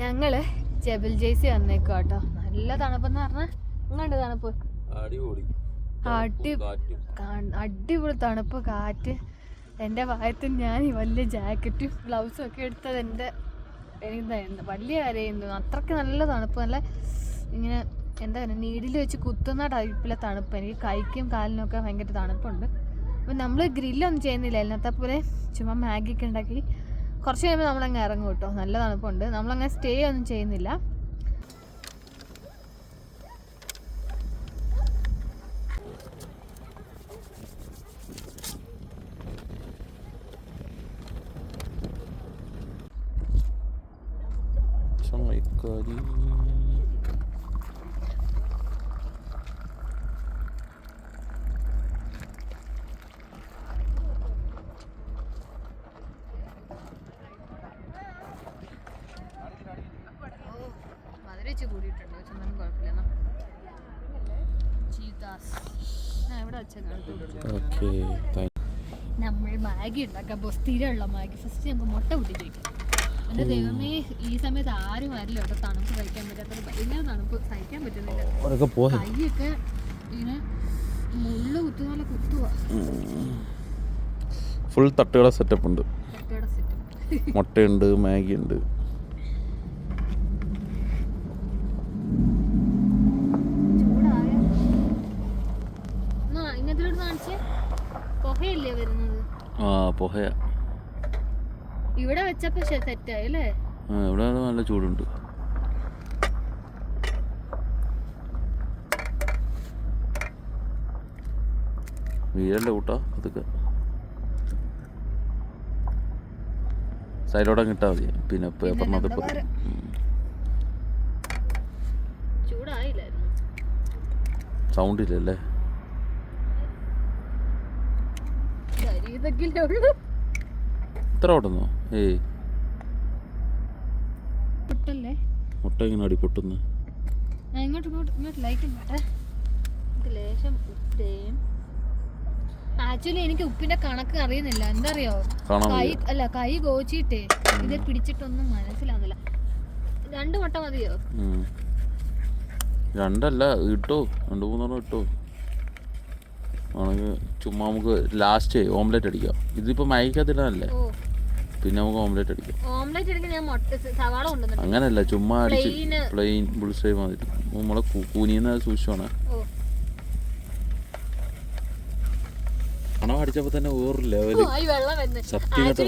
ഞങ്ങൾ ജബൽ ജേസി വന്നേക്കോ കേട്ടോ. നല്ല തണുപ്പെന്ന് പറഞ്ഞാൽ ഇങ്ങോട്ട് തണുപ്പ്. അടിപൊളി. അടി അടിപൊളി തണുപ്പ് കാറ്റ്. എന്റെ ഭാഗത്ത് ഞാൻ ഈ വലിയ ജാക്കറ്റും ഗ്ലൗസും ഒക്കെ എടുത്തത് എന്റെ എന്താ വലിയ കാര്യമായിരുന്നു. അത്രയ്ക്ക് നല്ല തണുപ്പ്. നല്ല ഇങ്ങനെ എന്താ പറയുക നീഡിൽ വെച്ച് കുത്തുന്ന ടൈപ്പിലെ തണുപ്പ്. എനിക്ക് കൈക്കും കാലിനും ഒക്കെ ഭയങ്കര തണുപ്പുണ്ട്. അപ്പം നമ്മൾ ഗ്രില്ലൊന്നും ചെയ്യുന്നില്ല. അതിനകത്തെ പോലെ ചുമ്മാ മാഗിയൊക്കെ ഉണ്ടാക്കി കുറച്ച് കഴിയുമ്പോൾ നമ്മളങ്ങ് ഇറങ്ങും കേട്ടോ. നല്ല തണുപ്പുണ്ട്. നമ്മളങ്ങനെ സ്റ്റേ ഒന്നും ചെയ്യുന്നില്ല. ചങ്ങായിക്കാരി മധുരം വെച്ച് കൂടിയിട്ടുണ്ട്. ഒന്നും കുഴപ്പമില്ല. നമ്മൾ മാഗി ഉണ്ടാക്കാം. അപ്പോൾ സ്ഥിരമുള്ള മാഗി. ഫസ്റ്റ് നമുക്ക് മുട്ട കൂട്ടിട്ട് വയ്ക്കാം എന്റെ ദൈവമേ ഈ സമയത്ത് ആരും വരില്ല കേട്ടോ തണുപ്പ് കഴിക്കാൻ പറ്റാത്ത ഭയങ്കര തണുപ്പ് സഹിക്കാൻ പറ്റുന്നില്ല. കൈയൊക്കെ ഇങ്ങനെ മുള്ള കുത്തുപോലെ കുത്തുക ഫുൾ തട്ടുകട സെറ്റപ്പ് ഉണ്ട്. മുട്ടയുണ്ട് മാഗി ഉണ്ട് ചൂടായ കാണിച്ചേ? പുകയല്ലേ വരുന്നത്? ആ ഇവിടെ വെച്ചപ്പോ സെറ്റായി അല്ലേ? ആ ഇവിടെ നല്ല ചൂടുണ്ട്. വീഴല്ല കൂട്ടാ അതൊക്കെ സൈഡോടെ കിട്ടാ മതി. പിന്നെ പേപ്പറിനകത്ത് സൗണ്ട് ഇല്ലല്ലേ ഇതൊക്കെ ഉള്ളു. ഇത്ര ഓടുന്നോ ഏയ്. പുട്ടല്ലേ? മുട്ട ഇങ്ങനെ അടി പൊട്ടുന്നു? എങ്ങോട്ട് ഇങ്ങോട്ട് ഇങ്ങോട്ട് ഇങ്ങോട്ട് ലൈറ്റ് ഇത് ലേശം ഉപ്പേം. ആക്ച്വലി എനിക്ക് ഉപ്പിന്റെ കണക്ക് അറിയുന്നില്ല. എന്തറിയോ? കൈ അല്ല കൈ കോച്ചിട്ടേ. ഇത് പിടിച്ചിട്ടൊന്നും മനസ്സിലാവുന്നില്ല. രണ്ട് മുട്ട മതിയോ. രണ്ടല്ല ഇട്ടോ? രണ്ട് മൂന്നെണ്ണം ഇട്ടോ? ആണെങ്കിൽ ചുമ്മാ നമുക്ക് ലാസ്റ്റ് ഓംലെറ്റ് അടിക്കാം. ഇതിപ്പോൾ മയക്കത്തിടാനല്ലേ പിന്നെ നമുക്ക് ഓംലെറ്റ് അടിക്കാം. അങ്ങനല്ല ചുമ്മാ അടിച്ച്. പ്ലെയിൻ ബുൾസൈ മാതിരി നമ്മളെ കൂനിന്ന് സൂക്ഷിച്ചാണ്. ഓ അടിച്ചപ്പോ തന്നെ വേറൊരു ലെവൽ രാവിലെ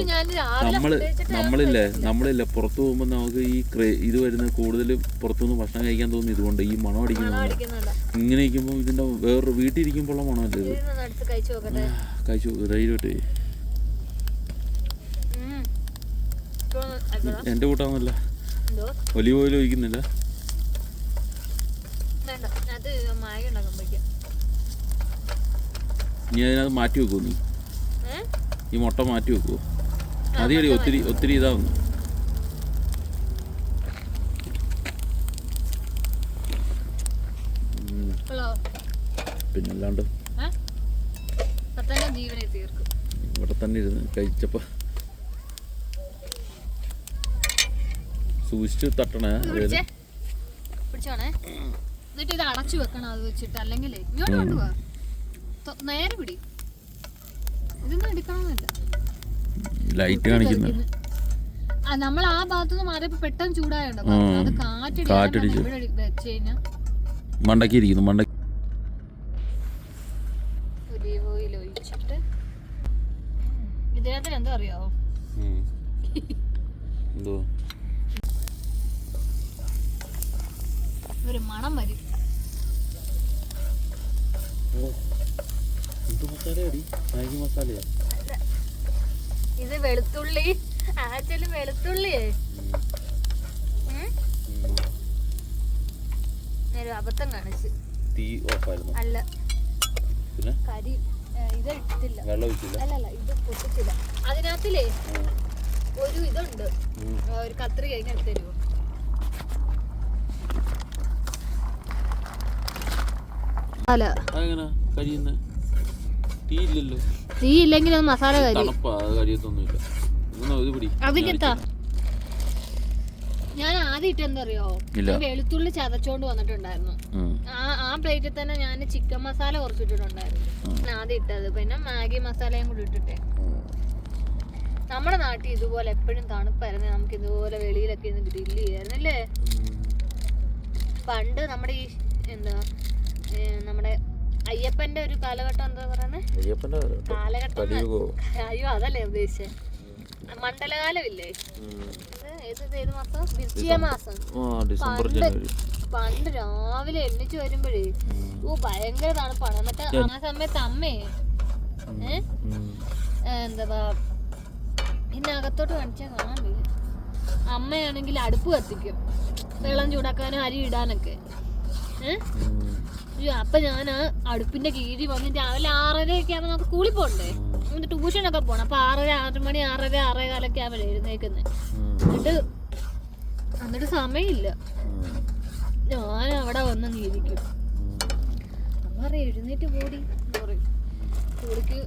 നമ്മൾ നമ്മളില്ലേ നമ്മളില്ലേ പുറത്തു പോകുമ്പോൾ നമുക്ക് ഈ ഇത് വരുന്ന കൂടുതൽ പുറത്തുനിന്ന് ഭക്ഷണം കഴിക്കാൻ തോന്നുന്നു ഇതുകൊണ്ട്. ഈ മണം മണം അടിക്കുന്നത് അടിക്കുന്നുണ്ട്. ഇങ്ങനെ ഇരിക്കുമ്പോൾ ഇതിന്റെ വേറൊരു വീട്ടിൽ ഇരിക്കുമ്പോഴുള്ള മണമല്ലേ ഇത്? കഴിച്ചു ധൈര്യമായിട്ട് എന്റെ കൂട്ടാന്നല്ല. Olive oil ഒഴിക്കുന്നില്ല. വേണ്ട. അത് മായ ഉണ്ടാക്കാൻ വയ്ക്കാം നീ അതിനകത്ത് മാറ്റി വെക്കൂ നീ? ഈ മുട്ട മാറ്റി വെക്കുമോ മതിയടി ഒത്തിരി ഒത്തിരി ഇതാവുന്നു പിന്നല്ലാണ്ട് ഇവിടെ തന്നെ ഇരുന്ന് കഴിച്ചപ്പോൾ സൂക്ഷിച്ച് തട്ടണേ പിടിച്ചോണേ. എന്നിട്ട് ഇത് അടച്ചു വെക്കണം അത് വെച്ചിട്ട്? അല്ലെങ്കിൽ ഇങ്ങോട്ട് കൊണ്ടുപോവാ നേരെ പിടി. ഇതൊന്നും എടുക്കണമെന്നില്ല ലൈറ്റ് കാണിക്കുന്നു. നമ്മൾ ആ ഭാഗത്തുനിന്ന് മാറിയപ്പോ പെട്ടെന്ന് ചൂടായുണ്ടോ? അത് കാറ്റടി കാറ്റടിച്ച്. വെച്ച് കഴിഞ്ഞാൽ മണ്ടക്കി ഇരിക്കുന്നു മണ്ട ഒലീവ് ഓയിൽ ഒഴിച്ചിട്ട്. ഇതിനകത്ത് എന്താ അറിയാവോ? എന്തോ? ഒരു മണം വരും. എന്ത് മസാലയാടി മാഗി മസാലയാ ഇത് വെളുത്തുള്ളി. ആക്ച്വലി വെളുത്തുള്ളിയേ? ഒരു അബദ്ധം കാണിച്ച്. തീ ഓഫായിരുന്നു. അല്ല. പിന്നെ? കരി ഇത് ഇട്ടില്ല. വെള്ളം ഒഴിച്ചില്ല? അല്ല അല്ല ഇത് പൊട്ടിച്ചില്ല. അതിനകത്തിലേ ഒരു ഇതുണ്ട്. ഒരു കത്രിക ഇങ്ങനെ തരുമോ അല്ല. അതെങ്ങനെ? കഴിയുന്ന തീ ഇല്ലല്ലോ തീ ഇല്ലെങ്കിൽ അത് മസാല അതിക്കെത്താ ഞാൻ ആദ്യം ഇട്ടെന്തറിയോ? വെളുത്തുള്ളി ചതച്ചോണ്ട് വന്നിട്ടുണ്ടായിരുന്നു. ആ ആ പ്ലേറ്റിൽ തന്നെ ഞാൻ ചിക്കൻ മസാല കുറച്ചിട്ടിട്ടുണ്ടായിരുന്നു. ഞാൻ ആദ്യം ഇട്ടത്. പിന്നെ മാഗി മസാലയും കൂടി ഇട്ടിട്ടേ. നമ്മുടെ നാട്ടിൽ ഇതുപോലെ എപ്പോഴും തണുപ്പായിരുന്നു. നമുക്ക് ഇതുപോലെ വെളിയിലൊക്കെ ഇന്ന് ഗ്രില്ല് ചെയ്യായിരുന്നല്ലേ? പണ്ട് നമ്മുടെ ഈ എന്താ അയ്യപ്പന്റെ ഒരു കാലഘട്ടം എന്താ പറയുന്നത് അയ്യപ്പന്റെ കാലഘട്ടം അയ്യോ അതല്ലേ ഉദ്ദേശിച്ചത് മണ്ഡലകാലമില്ലേ? ഏത് മാസം? പണ്ട് പണ്ട് രാവിലെ എണ്ണിച്ചു വരുമ്പോഴേ ഓ ഭയങ്കര തണുപ്പാണ് എന്നിട്ട് ആ സമയത്ത് അമ്മേ എന്താ ഇന്നെ അകത്തോട്ട് കാണിച്ചാ കാണാൻ വയ്യ. അമ്മയാണെങ്കിൽ അടുപ്പ് കത്തിക്കും. വെള്ളം ചൂടാക്കാനും അരി ഇടാനൊക്കെ. ഏ? അപ്പൊ ഞാൻ അടുപ്പിന്റെ കീഴിൽ വന്ന് രാവിലെ ആറരയൊക്കെ ആവുമ്പോൾ നമുക്ക് സ്കൂളിൽ പോകണ്ടേ ട്യൂഷൻ ട്യൂഷനൊക്കെ പോകണം അപ്പൊ ആറര ആറ് മണി ആറര ആറേ കാലൊക്കെ ആവല്ലേ എഴുന്നേക്കുന്നത് എന്നിട്ട് എന്നിട്ട് സമയമില്ല. ഞാൻ അവിടെ വന്ന് നീതിക്കും പറയും എഴുന്നേറ്റ് പോടി സ്കൂളിക്ക്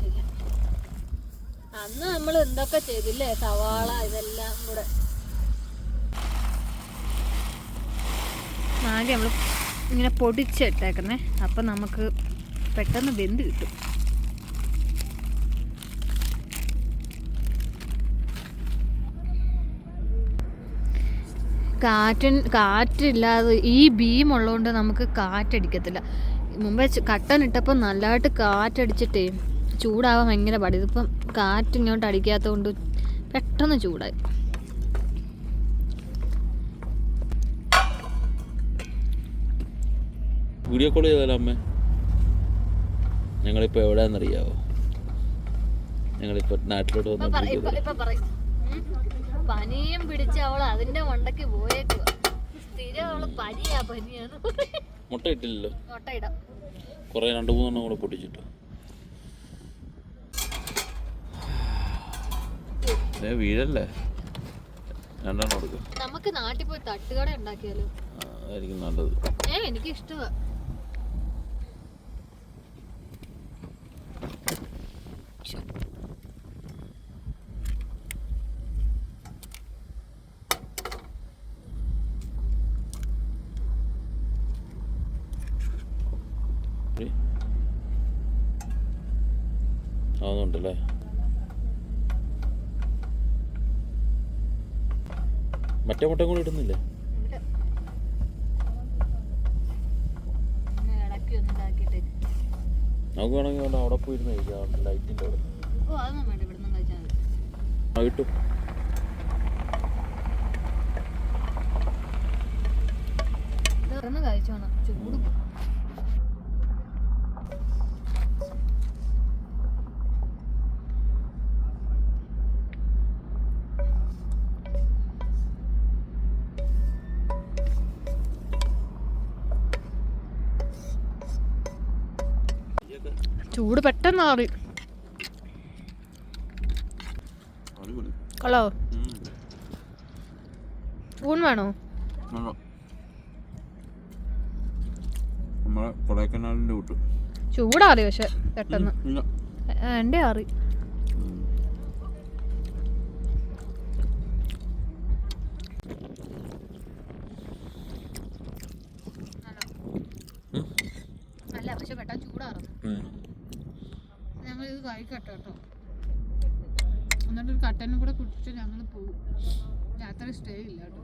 ചെയ്യാം. അന്ന് നമ്മൾ എന്തൊക്കെ ചെയ്തില്ലേ? സവാള ഇതെല്ലാം കൂടെ. ആദ്യം നമ്മൾ ഇങ്ങനെ പൊടിച്ചിട്ടേക്കുന്നേ അപ്പം നമുക്ക് പെട്ടെന്ന് വെന്ത് കിട്ടും. കാറ്റിൻ കാറ്റില്ലാതെ ഈ ബീം ഉള്ളതുകൊണ്ട് നമുക്ക് കാറ്റടിക്കത്തില്ല. മുമ്പേ കട്ടൻ ഇട്ടപ്പോൾ നല്ലതായിട്ട് കാറ്റടിച്ചിട്ടേ ചൂടാവാൻ ഭയങ്കര പാടി. ഇതിപ്പം കാറ്റ് ഇങ്ങോട്ട് അടിക്കാത്തതുകൊണ്ട് പെട്ടെന്ന് ചൂടായി. വീഡിയോ കോൾ ചെയ്താലോ അമ്മേ? ഞങ്ങളിപ്പോൾ എവിടെയാണെന്നറിയാവോ? ഞങ്ങളിപ്പോൾ നാട്ടിലോട്ട് വന്നു വന്ന് പറ- വീഡിയോ ഇപ്പൊ- ഇപ്പൊ പറയും. ഉം. പനിയും പിടിച്ച അവൾ അതിന്റെ മണ്ടക്ക് പോയേക്കുക സ്ഥിരം അവൾ പനിയാ പനിയാന്ന് മുട്ട ഇട്ടില്ലല്ലോ? മുട്ടയിടാം കുറേ രണ്ട് മൂന്നെണ്ണം കൂടെ പൊട്ടിച്ചിട്ടു. വീഴല്ലേ? രണ്ടെണ്ണം കൊടുക്കുക നമുക്ക് നാട്ടിൽ പോയി തട്ടുകട ഉണ്ടാക്കിയാലോ? അതായിരിക്കും നല്ലത്. ഏ എനിക്ക് ഇഷ്ടമാ ആവുന്നുണ്ടല്ലേ? മറ്റേ മുട്ട കൂടി ഇടുന്നില്ലേ? നമുക്ക് വേണമെങ്കിൽ വേണ്ട അവിടെ പോയിരുന്ന് കഴിക്കാം. ലൈറ്റിന്റെ അവിടെ. കിട്ടും. കഴിച്ചോണം. ചൂട്. ചൂട് പെട്ടെന്ന് മാറി കൊള്ളോ ഊൺ വേണോ? ചൂടാറി പക്ഷെ പെട്ടെന്ന്. എന്റെ ആറി. നല്ല പക്ഷെ പെട്ടെന്ന് ചൂടാറുന്നു കഴിക്കട്ടെ കേട്ടോ എന്നിട്ടൊരു കട്ടനും കൂടെ കുടിച്ചിട്ട് ഞങ്ങൾ പോകും യാത്ര സ്റ്റേ ഇല്ല കേട്ടോ.